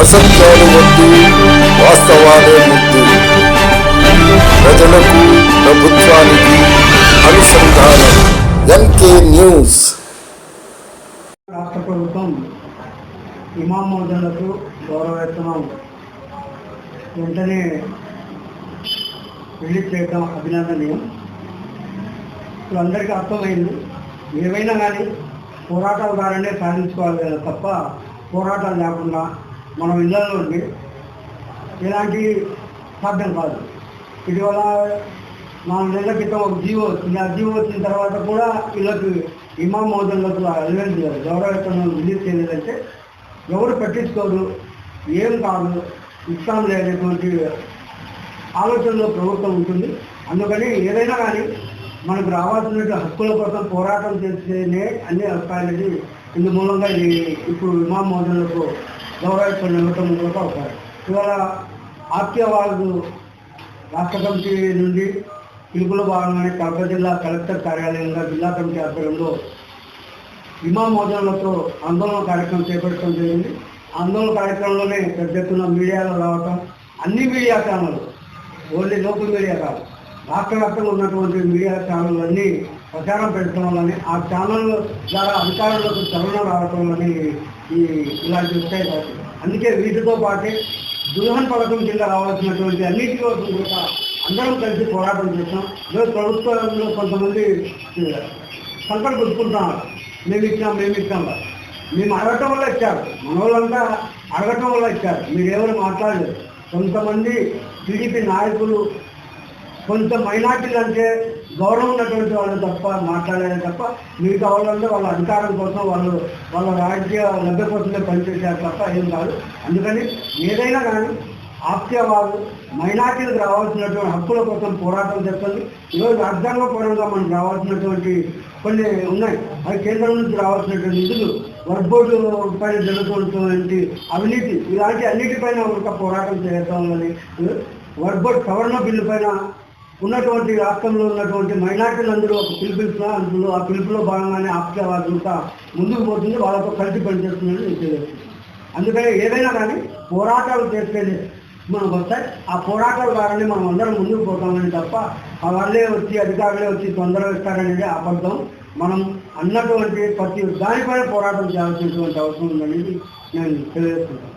అసత్యాలు వద్దు వాస్తవాలే ముద్దు. ప్రజలకు ప్రభుత్వానికి అనుసంధానం. NK news. రాష్ట్ర ప్రభుత్వం ఇమాం మోదన్లకు గౌరవేతనం వెంటనే రిలీజ్ చేయడం అభినందనీయం ఇప్పుడు అందరికీ అర్థమైంది. ఏవైనా కానీ పోరాటాల ద్వారానే సాధించుకోవాలి కదా తప్ప పోరాటాలు లేకుండా మనం ఇళ్ళలో ఉండి ఇలాంటి సాధ్యం కాదు. ఇటీవల నాలుగు నెలల క్రితం ఒక జీవో వచ్చింది. ఆ జీవో వచ్చిన తర్వాత కూడా వీళ్ళకి ఇమాం మోదన్లకు ఎలిమెంట్ గౌరవేతనం రిలీజ్ చేయలేదంటే ఎవరు పట్టించుకోరు ఏం కాదు ఇస్తాం లేనటువంటి ఆలోచనలో ప్రభుత్వం ఉంటుంది. అందుకని ఏదైనా కానీ మనకు రావాల్సిన హక్కుల కోసం పోరాటం చేస్తేనే అన్ని వస్తాయనేది ఇందు మూలంగా ఈ ఇప్పుడు ఇమాం మోదన్లకు గౌరవేతనం ఇవ్వటం మూలంగా అవుతారు ఇవాళ ఆఖ్యవాదు రాష్ట్ర కమిటీ నుండి పిలుపులో భాగంగానే కడప జిల్లా కలెక్టర్ కార్యాలయంగా జిల్లా కమిటీ ఆధ్వర్యంలో విమామోదనలతో ఆందోళన కార్యక్రమం చేపట్టడం జరిగింది. ఆందోళన కార్యక్రమంలోనే పెద్ద ఎత్తున మీడియాలో రావటం అన్ని మీడియా ఛానళ్ళు ఓన్లీ లోకల్ మీడియా కాదు రాష్ట్ర వ్యాప్తంగా ఉన్నటువంటి మీడియా ఛానళ్ళు అన్నీ ప్రచారం పెట్టడం వల్లని ఆ ఛానల్ ద్వారా అధికారులకు చలనం రావటం వల్లని ఈ ఇలాంటి వస్తాయి అందుకే వీటితో పాటే దుల్హన్ పథకం కింద రావాల్సినటువంటి అన్నిటి కోసం కూడా అందరం కలిసి పోరాటం చేస్తాం ఈరోజు ప్రభుత్వంలో కొంతమంది సంకట గుర్తుకుంటున్నారు మేము ఇచ్చాం మేము ఇచ్చాం మేము అడగటం వల్ల ఇచ్చారు. మన వాళ్ళంతా అడగటం వల్ల ఇచ్చారు. మీరు మాట్లాడలేదు. కొంతమంది టీడీపీ నాయకులు కొంత మైనార్టీలు అంటే గౌరవం ఉన్నటువంటి వాళ్ళు తప్ప మాట్లాడారు తప్ప మిగతా వాళ్ళంతా వాళ్ళ అధికారం కోసం వాళ్ళు వాళ్ళ రాజకీయ లబ్ధ కోసమే పనిచేశారు తప్ప ఏం కాదు. అందుకని ఏదైనా కానీ ఆప్యవాదు మైనార్టీలకు రావాల్సినటువంటి హక్కుల కోసం పోరాటం చేస్తుంది. ఈరోజు అర్థంగపరంగా మనకు రావాల్సినటువంటి కొన్ని ఉన్నాయి. అవి కేంద్రం నుంచి రావాల్సినటువంటి నిధులు వర్క్ బోర్డు పైన జరుగుతున్నటువంటి అవినీతి ఇలాంటి అన్నిటిపైన ఒక పోరాటం చేస్తామని వర్క్ బోర్డ్ సవరణ బిల్లు పైన ఉన్నటువంటి రాష్ట్రంలో ఉన్నటువంటి మైనార్టీలందరూ ఒక పిలుపునిస్తున్నా అందులో ఆ పిలుపులో భాగంగానే ఆప్యవాదంతా ముందుకు పోతుంది. వాళ్ళతో కలిసి పనిచేస్తుందని నేను తెలియజేస్తున్నాను. అందుకని ఏదైనా కానీ పోరాటాలు చేస్తేనే మనకు వస్తాయి. ఆ పోరాటాల ద్వారానే మనం అందరం ముందుకు పోతామని తప్ప ఆ వాళ్ళే వచ్చి అధికారులే వచ్చి తొందరగా ఇస్తారనేది అబద్ధం. మనం అన్నటువంటి ప్రతి దానిపైన పోరాటం చేయాల్సినటువంటి అవసరం ఉందనేది నేను తెలియజేస్తున్నాను.